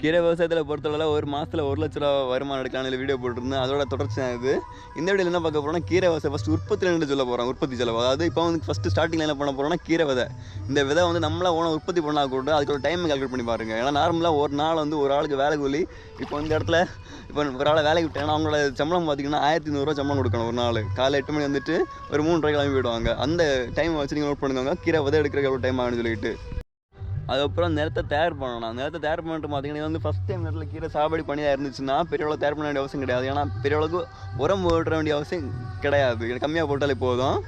கீரை விவசாயத்தில் பொறுத்தளவில் ஒரு மாதத்தில் ஒரு லட்ச ரூபா வருமானம் எடுக்கலாம்னு வீடியோ போட்டிருந்தேன். அதோட தொடர்ச்சி தான் இது. இந்த வீடியோவில் என்ன பார்க்க போகிறோம்னா கீரை விவசாயம் ஃபஸ்ட் உற்பத்தியில் சொல்ல போகிறோம் உற்பத்தி செலவு. அதாவது இப்போ வந்து ஃபஸ்ட்டு ஸ்டார்டிங்கில் என்ன பண்ண போகிறோம்னா கீரை விதை. இந்த விதை வந்து நம்மளா ஓன உற்பத்தி பண்ணால் கூட அதுக்கு ஒரு டைம் கால்குலேட் பண்ணி பாருங்க. ஏன்னா நார்மலாக ஒரு நாள் வந்து ஒரு ஆளுக்கு வேலை கூலி. இப்போ இந்த இடத்துல இப்போ ஒரு ஆளை வேலைக்கு விட்டேன் அவங்களோட சம்பளம் பார்த்தீங்கன்னா ஆயிரத்தி நூறுரூவா சம்பளம் கொடுக்கணும் ஒரு நாள். காலை எட்டு மணி வந்துட்டு ஒரு மூணு ரூபாய் கிளம்பி போயிடுவாங்க. அந்த டைம் வச்சு நீங்கள் நோட் பண்ணுங்க கீரை விதை எடுக்கிறதுக்கு எவ்வளோ டைம் ஆகுன்னு சொல்லிட்டு. அதுக்கப்புறம் நிலத்தை தயார் பண்ணணும். நிலத்தை தயார் பண்ணிட்டு பார்த்தீங்கன்னா இது வந்து ஃபஸ்ட் டைம் நேரத்தில் கீரை சாகுபடி பண்ணியாக இருந்துச்சுன்னா பெரிய அளவு தயார் பண்ண வேண்டிய அவசியம் கிடையாது. ஏன்னா பெரிய அளவுக்கு உரம் போட வேண்டிய அவசியம் கிடையாது. கம்மியாக போட்டாலே போதும்.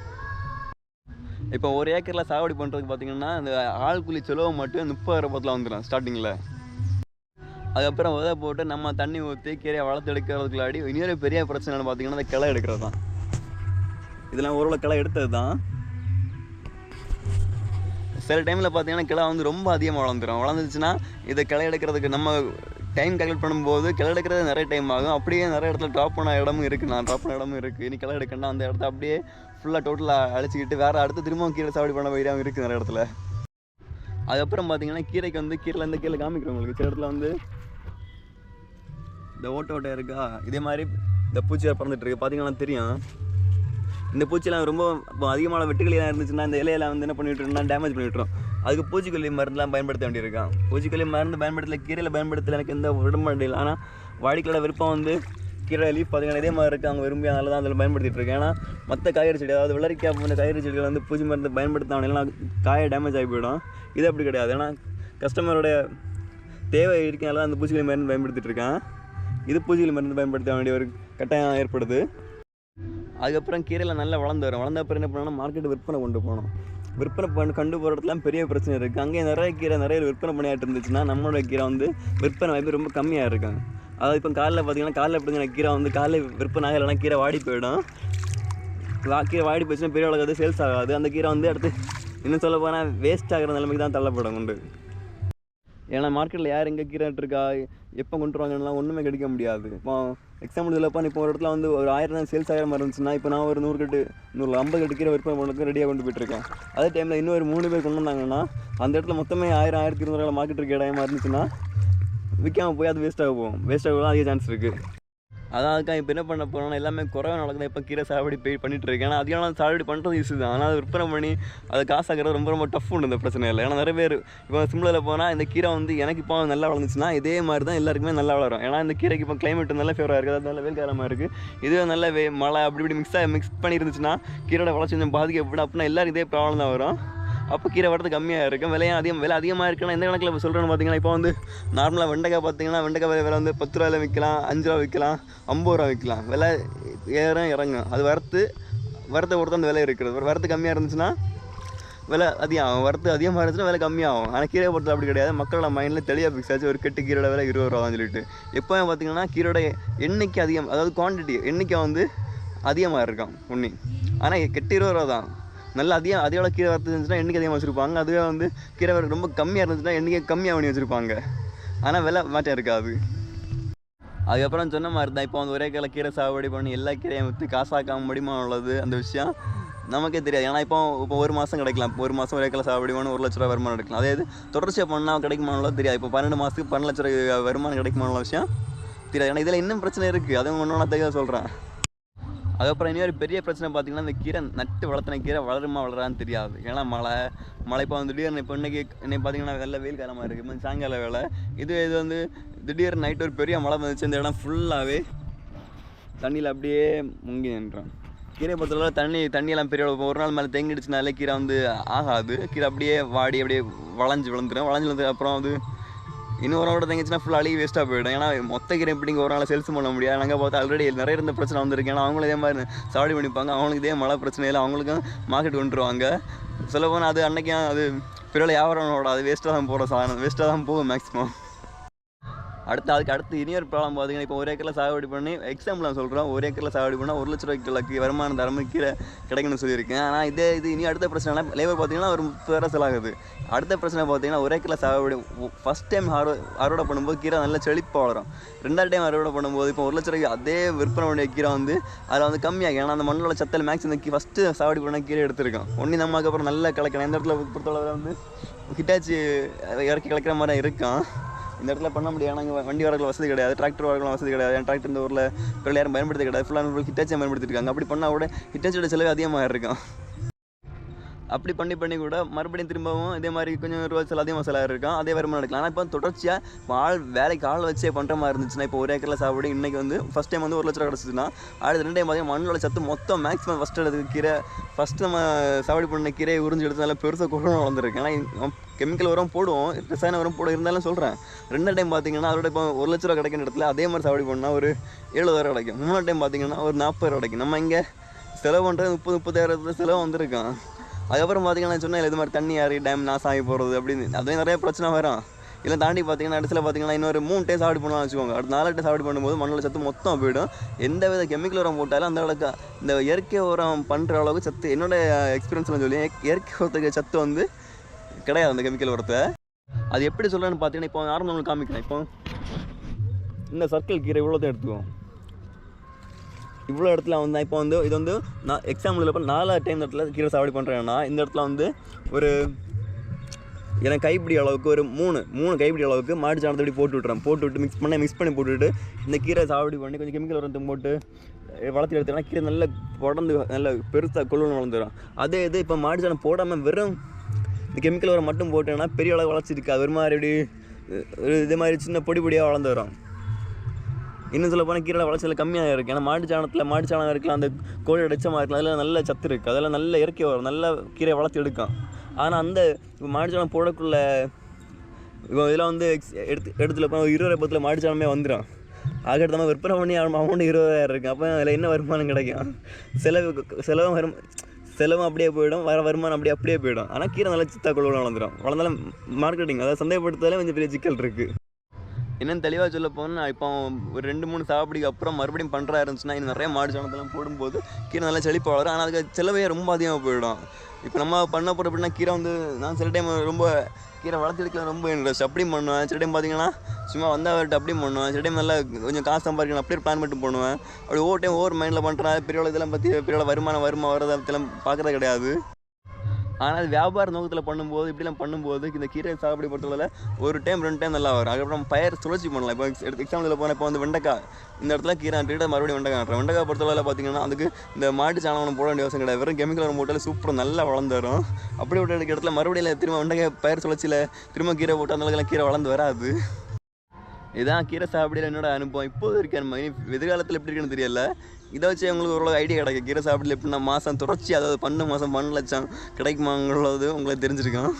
இப்போ ஒரு ஏக்கரில் சாகுபடி பண்ணுறதுக்கு பார்த்தீங்கன்னா இந்த ஆள் கூலி செலவு மட்டும் முப்பது ரூபாயில் வந்துடும் ஸ்டார்டிங்கில் அதுக்கப்புறம் உதவ போட்டு நம்ம தண்ணி ஊற்றி கீரையை வளர்த்து எடுக்கிறதுக்குள்ளாடி இன்னொரு பெரிய பிரச்சனைன்னு பார்த்தீங்கன்னா இந்த கிளை எடுக்கிறது தான் இதெல்லாம் ஓரளவு கிளை எடுத்தது தான் சில டைமில் பார்த்தீங்கன்னா கிளை வந்து ரொம்ப அதிகமாக வளர்ந்துடும் வளர்ந்துச்சுன்னா இதை கிளை எடுக்கிறதுக்கு நம்ம டைம் கால்குலேட் பண்ணும்போது கிளை எடுக்கிறது நிறைய டைம் ஆகும். அப்படியே நிறைய இடத்துல ட்ராப் பண்ண இடமும் இருக்குது நான் ட்ராப் பண்ண இடமும் இருக்குது இனி கிளை எடுக்கணும்னா அந்த இடத்த அப்படியே ஃபுல்லாக டோட்டலாக அழைச்சிக்கிட்டு வேறு அடுத்து திரும்பவும் கீரை சாப்பிடி பண்ண வைராவும் இருக்குது நிறைய இடத்துல. அதுக்கப்புறம் பார்த்தீங்கன்னா கீரைக்கு வந்து கீரையில் இந்த கீரை காமிக்கிறேன் உங்களுக்கு. சில இடத்துல வந்து இந்த ஓட்ட ஓட்டை இருக்கா? இதே மாதிரி இந்த பூச்சியாக பறந்துட்டு இருக்கு. பார்த்தீங்கன்னா தெரியும். இந்த பூச்சிலாம் ரொம்ப இப்போ அதிகமான வெட்டுக்கிளியெல்லாம் இருந்துச்சுன்னா இந்த இலையெல்லாம் வந்து என்ன பண்ணிவிட்டோம்னா டேமேஜ் பண்ணிவிட்டுரும் அதுக்கு பூச்சிக்கொல்லி மருந்துலாம் பயன்படுத்த வேண்டியிருக்கான் பூச்சிக்கொல்லி மருந்து பயன்படுத்தல கீரையில் பயன்படுத்தல எனக்கு எந்த உடம்பு இல்லை ஆனால் வாடிக்கையோட விருப்பம் வந்து கீரை லீஃப் பார்த்தீங்கன்னா இதே மாதிரி இருக்குது அவங்க விரும்பி அதனால தான் அதில் பயன்படுத்திட்டு இருக்கேன். ஏன்னா மற்ற காய்கறி செடி அதாவது வெள்ளரிக்காய் போன்ற காய்கறி செடிகள் வந்து பூச்சி மருந்து பயன்படுத்தினா காயை டேமேஜ் ஆகி போயிடும். இது அப்படி கிடையாது. ஏன்னா கஸ்டமரோட தேவை இருக்கனால அந்த பூச்சிக்கொல்லி மருந்து பயன்படுத்திட்டு இருக்கேன். இது பூச்சிக்கொல்லி மருந்து பயன்படுத்த வேண்டிய ஒரு கட்டாயம் ஏற்படுது. அதுக்கப்புறம் கீரையில் நல்லா வளர்ந்து வரும். வளர்ந்த அப்புறம் என்ன பண்ணணும் மார்க்கெட் விற்பனை கொண்டு போகணும். விற்பனை பண்ணி கண்டு போகிற இடத்துலாம் பெரிய பிரச்சனை இருக்குது அங்கே நிறைய கீரை நிறைய விற்பனை பண்ணியாட்டு இருந்துச்சுன்னா நம்மளோட கீரை வந்து விற்பனை வாய்ப்பு ரொம்ப கம்மியாக இருக்காங்க அதாவது இப்போ காலைல பார்த்தீங்கன்னா காலைல எப்படிங்க கீரை வந்து காலைல விற்பனை ஆகலைன்னா கீரை வாடி போயிடும். வா- கீரை வாடி போச்சுன்னா பெரிய அளவுக்கு சேல்ஸ் ஆகாது. அந்த கீரை வந்து அடுத்து இன்னும் சொல்ல போனால் வேஸ்ட் ஆகிற நிலைமைக்கு தான் தள்ளப்படும் உண்டு. ஏன்னா மார்க்கெட்டில் யார் எங்கே கீரை இருக்கா? எப்போ கொண்டு வாங்கலாம் ஒன்றுமே கிடைக்க முடியாது. இப்போ எக்ஸாம்பிள் சொல்லப்போ இப்போ ஒரு இடத்துல வந்து ஒரு ஆயிரம் தான் சேல்ஸ் ஆகிற மாதிரி இருந்துச்சுன்னா இப்போ நான் ஒரு நூறு கட்டு நூறு ஐம்பது கட்டு கீரை விற்பனை பண்ணுறதுக்கு ரெடியாக கொண்டு போயிட்டுருக்கேன் அதே டைமில் இன்னும் ஒரு மூணு பேர் கொண்டு வந்தாங்கன்னா அந்த இடத்துல மொத்தமே ஆயிரம் ஆயிரத்தி இருநூறு மார்க்கெட் இருக்க இடமா இருந்துச்சுன்னா விற்காம போய் அது வேஸ்ட்டாக ஆகும் வேஸ்ட்டாக போக அதிக சான்ஸ் இருக்குது அதான் அதுக்காக இப்போ என்ன பண்ண போகிறோம்னா எல்லாமே குறைவ நடக்குது இப்போ கீரை சாகுபடி போய் பண்ணிட்டு இருக்கேன் ஏன்னா நான் சாகுபடி பண்ணுறது ஈஸி தான். ஆனால் அது விற்பனை பண்ணி அது காசாக்கிறது ரொம்ப ரொம்ப டஃப் உண்டு இந்த பிரச்சனை இல்லை ஏன்னா நிறைய பேர் இப்போ சிம்லரில் போனால் இந்த கீரை வந்து எனக்கு இப்போ நல்லா வளர்ந்துச்சுன்னா இதே மாதிரி தான் எல்லாருக்குமே நல்லா வளரும். ஏன்னா இந்த கீரைக்கு இப்போ கிளைமேட் நல்ல ஃபேவராக இருக்குது அது நல்ல வெயில் இருக்குது இதுவே நல்ல வே மழை அப்படி இப்படி மிக்ஸாக மிக்ஸ் பண்ணியிருந்துச்சுன்னா கீரோட வளர்ச்சி கொஞ்சம் பாதிக்கப்படும். அப்படின்னா எல்லாரும் இதே ப்ராப்ளம் தான் வரும். அப்போ கீரை வரது கம்மியாக இருக்கும். விலையும் அதிகம் விலை அதிகமாக இருக்குன்னா எந்த கணக்கில் இப்போ சொல்கிறேன்னு பார்த்தீங்கன்னா இப்போ வந்து நார்மலாக வெண்டைக்காய் பார்த்தீங்கன்னா வெண்டைக்காய் விலை வந்து பத்து ரூபாயில் விற்கலாம் அஞ்சு ரூபா விற்கலாம் ஐம்பது ரூபா விற்கலாம் விலை ஏறும் இறங்கும். அது வறுத்து வறுத்த பொறுத்து அந்த விலை இருக்கிறது வரத்து கம்மியாக இருந்துச்சுன்னா விலை அதிகம் ஆகும் வரத்து அதிகமாக இருந்துச்சுன்னா விலை கம்மியாகும். ஆனால் கீரை பொறுத்து அப்படி கிடையாது. மக்களோட மைண்டில் தெளிவாக ஃபிக்ஸ் ஆச்சு. ஒரு கெட்டு கீரோட விலை இருபது ரூபான்னு சொல்லிட்டு. எப்போ பார்த்தீங்கன்னா கீரோட எண்ணிக்கை அதிகம் அதாவது குவான்டிட்டி எண்ணிக்கை வந்து அதிகமாக இருக்கும். உண்ணி. ஆனால் கெட்டு இருபது ரூபா தான் நல்ல அதிகம் அதிக கீரை வரத்து இருந்துச்சுன்னா எண்ணிக்கை அதிகமாக வச்சுருப்பாங்க. அதுவே வந்து கீரை வரத்து ரொம்ப கம்மியாக இருந்துச்சுன்னா எண்ணிக்கை கம்மியாக பண்ணி வச்சுருப்பாங்க. ஆனால் விலை மாற்றம் இருக்காது. அதுக்கப்புறம் சொன்ன மாதிரி தான் இப்போ வந்து ஒரே கிளை கீரை சாகுபடி பண்ணி எல்லா கீரையும் விற்று காசாக்காம முடியுமா உள்ளது அந்த விஷயம் நமக்கே தெரியாது. ஏன்னா இப்போ இப்போ ஒரு மாதம் கிடைக்கலாம். ஒரு மாதம் ஒரே கிளை சாகுபடி பண்ணி ஒரு லட்ச ரூபா வருமானம் எடுக்கலாம். அதே இது தொடர்ச்சியாக பண்ணால் கிடைக்குமானது தெரியாது. இப்போ பன்னெண்டு மாதத்துக்கு பன்னெண்டு லட்ச ரூபா வருமானம் கிடைக்குமான விஷயம் தெரியாது. ஏன்னா இதில் இன்னும் பிரச்சனை இருக்குது அதுவும் ஒன்று ஒன்றா தெளிவாக சொல்கிறேன் அதுக்கப்புறம் இனி ஒரு பெரிய பிரச்சனை பார்த்தீங்கன்னா இந்த கீரை நட்டு வளர்த்தின கீரை வளருமா வளரான்னு தெரியாது. ஏன்னா மழை மழை இப்போ வந்து திடீர்னு இப்போ இன்றைக்கி இன்னைக்கு பார்த்தீங்கன்னா வெள்ளை வெயில் காலமாக இருக்குது இப்போ சாயங்கால வேலை இது இது வந்து திடீர்னு நைட் ஒரு பெரிய மழை வந்துச்சு. இந்த இடம் ஃபுல்லாகவே தண்ணியில் அப்படியே முங்கி நின்றோம் கீரை பொறுத்தளவு தண்ணி தண்ணியெல்லாம் பெரிய ஒரு நாள் மேலே தேங்கிடுச்சுனாலே கீரை வந்து ஆகாது. கீரை அப்படியே வாடி அப்படியே வளைஞ்சு விழுந்துடும் வளைஞ்சு விழுந்ததுக்கு அப்புறம் இன்னொரு இன்னும் ஒரு ஃபுல்லாக அழுகி வேஸ்ட்டாக போயிடும். ஏன்னா மொத்த கிரேம் எப்படிங்க ஒரு நாள் சேல்ஸ் பண்ண முடியாது? நாங்கள் பார்த்தா ஆல்ரெடி நிறைய இருந்த பிரச்சனை வந்திருக்கு. ஏன்னா அவங்களும் இதே மாதிரி சாவடி பண்ணிப்பாங்க. அவங்களுக்கு இதே மழை பிரச்சனை இல்லை. அவங்களுக்கும் மார்க்கெட் கொண்டுருவாங்க. சில போனால் அது அன்னைக்கும் அது பிறகு வியாபாரம் அது வேஸ்ட்டாக தான் போகிற சாதனம். வேஸ்ட்டாக தான் போகும் மேக்ஸிமம் அடுத்து அதுக்கு அடுத்து இனியர் ஒரு ப்ராப்ளம் பார்த்தீங்கன்னா இப்போ ஒரு ஏக்கரில் சாகுபடி பண்ணி எக்ஸாம்பிள் நான் சொல்கிறேன் ஒரு ஏக்கரில் சாகுபடி பண்ணால் ஒரு லட்ச ரூபாய்க்கு வருமானம் தரமு கீரை கிடைக்கும்னு சொல்லியிருக்கேன். ஆனால் இதே இது இனி அடுத்த பிரச்சனை லேபர் பார்த்தீங்கன்னா ஒரு முப்பது ரூபா அடுத்த பிரச்சனை பார்த்தீங்கன்னா ஒரு ஏக்கரில் சாகுபடி ஃபஸ்ட் டைம் அறுவ அறுவடை பண்ணும்போது கீரை நல்ல செழிப்பாக வளரும். ரெண்டாவது டைம் அறுவடை பண்ணும்போது இப்போ ஒரு லட்ச ரூபாய்க்கு அதே விற்பனை உடைய கீரை வந்து அதில் வந்து கம்மியாகும் ஏன்னா அந்த மண்ணோட சத்தல் மேக்ஸ் இந்த ஃபஸ்ட்டு சாகுபடி பண்ண கீரை எடுத்திருக்கோம். ஒன்று நம்ம அதுக்கப்புறம் நல்லா கலக்கணும். எந்த இடத்துல பொறுத்தளவில் வந்து ஹிட்டாச்சி இறக்கி கலக்கிற மாதிரி தான் இந்த இடத்துல பண்ண முடியாது. நாங்கள் வண்டி வரக்கலாம் வசதி கிடையாது டிராக்டர் வரக்கலாம் வசதி கிடையாது. என் டிராக்டர் இந்த ஊரில் பிறகு யாரும் பயன்படுத்த கிடையாது. ஃபுல்லாக ஹிட்டாச்சி பயன்படுத்திட்டு இருக்காங்க அப்படி பண்ணால் கூட ஹிட்டாச்சியோட செலவு அதிகமாக இருக்கும் அப்படி பண்ணி பண்ணி கூட மறுபடியும் திரும்பவும் இதே மாதிரி கொஞ்சம் ரூபாய் செலவு அதிகமாக செலவு இருக்கும் அதே வருமானம் எடுக்கலாம் ஆனால் இப்போ தொடர்ச்சியாக இப்போ ஆள் வேலைக்கு ஆள் வச்சே பண்ணுற மாதிரி இருந்துச்சுன்னா இப்போ ஒரு ஏக்கரில் சாப்பிடு இன்றைக்கி வந்து ஃபஸ்ட் டைம் வந்து ஒரு லட்ச ரூபா கிடச்சிச்சுன்னா அடுத்த ரெண்டு டைம் பார்த்தீங்கன்னா மண்ணோட சத்து மொத்தம் மேக்ஸிமம் ஃபஸ்ட் எடுத்து கீரை ஃபஸ்ட்டு நம்ம சாவடி பண்ண கீரையை உறிஞ்சு எடுத்து நல்லா பெருசாக குழந்தை வளர்ந்துருக்கு. ஆனால் கெமிக்கல் உரம் போடுவோம் ரசாயன உரம் போட இருந்தாலும் சொல்கிறேன் ரெண்டு டைம் பார்த்தீங்கன்னா அதோட இப்போ ஒரு லட்ச ரூபா கிடைக்கிற இடத்துல அதே மாதிரி சாவடி பண்ணால் ஒரு எழுபதாயிரம் கிடைக்கும். மூணாவது டைம் பார்த்தீங்கன்னா ஒரு நாற்பது ரூபா கிடைக்கும். நம்ம இங்கே செலவு பண்ணுறது முப்பது முப்பத்தாயிரத்துல செலவு வந்திருக்கான் அதுக்கப்புறம் பார்த்தீங்கன்னா சொன்னேன் இது மாதிரி தண்ணி யாரு டேம் நாசம் ஆகி போகிறது அப்படின்னு. அதே நிறைய பிரச்சனை வரும். இல்லை தாண்டி பார்த்தீங்கன்னா இடத்துல பார்த்தீங்கன்னா இன்னொரு மூணு டைம் சாப்பிட்டு பண்ணலாம் வச்சுக்கோங்க. அடுத்த நாலு டைம் சாப்பிட்டு பண்ணும்போது மண்ணில் சத்து மொத்தம் போயிடும். எந்த வித கெமிக்கல் உரம் போட்டாலும் அந்த அளவுக்கு இந்த இயற்கை உரம் பண்ணுற அளவுக்கு சத்து என்னோட எக்ஸ்பீரியன்ஸில் சொல்லி இயற்கை உரத்துக்கு சத்து வந்து கிடையாது அந்த கெமிக்கல் உரத்தை அது எப்படி சொல்கிறேன்னு பார்த்தீங்கன்னா இப்போ ஆரம்பம் உங்களுக்கு காமிக்கிறேன். இப்போ இந்த சர்க்கிள் கீரை இவ்வளோத்தையும் எடுத்துக்குவோம் இவ்வளோ இடத்துல வந்து இப்போ வந்து இது வந்து நான் எக்ஸாம்பிள் இப்போ நாலாவது டைம் இடத்துல கீரை சாவடி பண்ணுறேன்னா இந்த இடத்துல வந்து ஒரு எனக்கு கைப்பிடி அளவுக்கு ஒரு மூணு மூணு கைப்பிடி அளவுக்கு மாட்டு சாணத்தை இப்படி போட்டு விட்றேன் போட்டு விட்டு மிக்ஸ் பண்ண மிக்ஸ் பண்ணி போட்டுவிட்டு இந்த கீரை சாவடி பண்ணி கொஞ்சம் கெமிக்கல் உரத்தை போட்டு வளர்த்து எடுத்தேன்னா கீரை நல்லா உடந்து நல்ல பெருசாக கொள்ளுன்னு வளர்ந்துடும் அதே இது இப்போ மாட்டு சாணம் போடாமல் வெறும் இந்த கெமிக்கல் உரம் மட்டும் போட்டேன்னா பெரிய அளவு வளர்ச்சிருக்கு அது ஒரு மாதிரி இப்படி ஒரு இது மாதிரி சின்ன பொடி பொடியாக வளர்ந்து வரும். இன்னும் சொல்ல போனால் கீரை வளர்ச்சியில் கம்மியாக இருக்குது ஏன்னா மாட்டு சாணத்தில் மாட்டு சாணம் இருக்கலாம் அந்த கோழி அடிச்சமாக இருக்கலாம். அதில் நல்ல சத்து இருக்குது அதெல்லாம் நல்ல இயற்கை வரும் நல்ல கீரை வளர்த்து எடுக்கும். ஆனால் அந்த இப்போ மாட்டு சாணம் போடக்குள்ள இப்போ இதெல்லாம் வந்து எக்ஸ் எடுத்து எடுத்துல போனால் இருபது பத்தில் மாட்டு சாணமே வந்துடும் ஆக மாதிரி விற்பனை பண்ணி அமௌண்ட் இருபதாயிரம் இருக்குது அப்போ அதில் என்ன வருமானம் கிடைக்கும்? செலவு செலவும் வரும். செலவும் அப்படியே போயிடும் வர வருமானம் அப்படியே அப்படியே போயிடும். ஆனால் கீரை நல்லா சித்தா கொள்ள வளர்ந்துடும் வளர்ந்தாலும் மார்க்கெட்டிங் அதாவது சந்தைப்படுத்துறதுல கொஞ்சம் பெரிய சிக்கல் இருக்குது என்னென்னு தெளிவாக சொல்ல போனால் இப்போ ஒரு ரெண்டு மூணு சாப்பிடிக்கு அப்புறம் மறுபடியும் பண்ணுறா இருந்துச்சுன்னா இன்னும் நிறைய மாடு சாணத்தெல்லாம் போடும்போது கீரை நல்லா செழிப்பாக வளரும். ஆனால் அதுக்கு செலவே ரொம்ப அதிகமாக போயிடும். இப்போ நம்ம பண்ண போகிற அப்படின்னா கீரை வந்து நான் சில டைம் ரொம்ப கீரை வளர்த்து ரொம்ப இன்ட்ரெஸ்ட் அப்படியும் பண்ணுவேன். சில டைம் பார்த்தீங்கன்னா சும்மா வந்தவர்கிட்ட அப்படியும் பண்ணுவேன். சில டைம் நல்லா கொஞ்சம் காசு சம்பாதிக்கணும். அப்படியே பிளான் பண்ணிட்டு பண்ணுவேன். அப்படி ஒவ்வொரு டைம் ஒவ்வொரு மைண்டில் பண்ணுறேன் பெரிய இதெல்லாம் பற்றி பெரிய வருமானம் வருமா வரதெல்லாம் பார்க்குறது கிடையாது. ஆனால் அது வியாபார நோக்கத்தில் பண்ணும்போது இப்படிலாம் பண்ணும்போது இந்த கீரை சாகுபடி பொறுத்தவரை ஒரு டைம் ரெண்டு டைம் நல்லா வரும். அதுக்கப்புறம் பயிர் சுழற்சி பண்ணலாம். இப்போ எடுத்து எக்ஸாம்பிள் போனால் இப்போ வந்து வெண்டைக்காய். இந்த இடத்துல கீரை நட்டுட்டு மறுபடியும் வெண்டைக்காய் நட்டுறேன். வெண்டைக்காய் பொறுத்தவரை பார்த்தீங்கன்னா அதுக்கு இந்த மாட்டு சாணம் போட வேண்டிய அவசியம் கிடையாது. வெறும் கெமிக்கல் உரம் போட்டாலே சூப்பராக நல்லா வளர்ந்து வரும். அப்படி விட்டு எடுக்க இடத்துல மறுபடியும் திரும்ப வெண்டைக்காய் பயிர் சுழற்சியில் திரும்ப கீரை போட்டு அந்த கீரை வளர்ந்து வராது. இதான் கீரை சாப்பிடையில் என்னோட அனுபவம். இப்போது இருக்கேன் எதிர்காலத்தில் எப்படி இருக்குன்னு தெரியல. இதை வச்சு உங்களுக்கு ஒரு ஐடியா கிடைக்கும். கீரை சாப்பிடல எப்படின்னா மாதம் தொடர்ச்சி அதாவது பன்னெண்டு மாதம் பன்னெண்டு லட்சம் கிடைக்குமாங்கிறது உங்களுக்கு தெரிஞ்சிருக்கும்.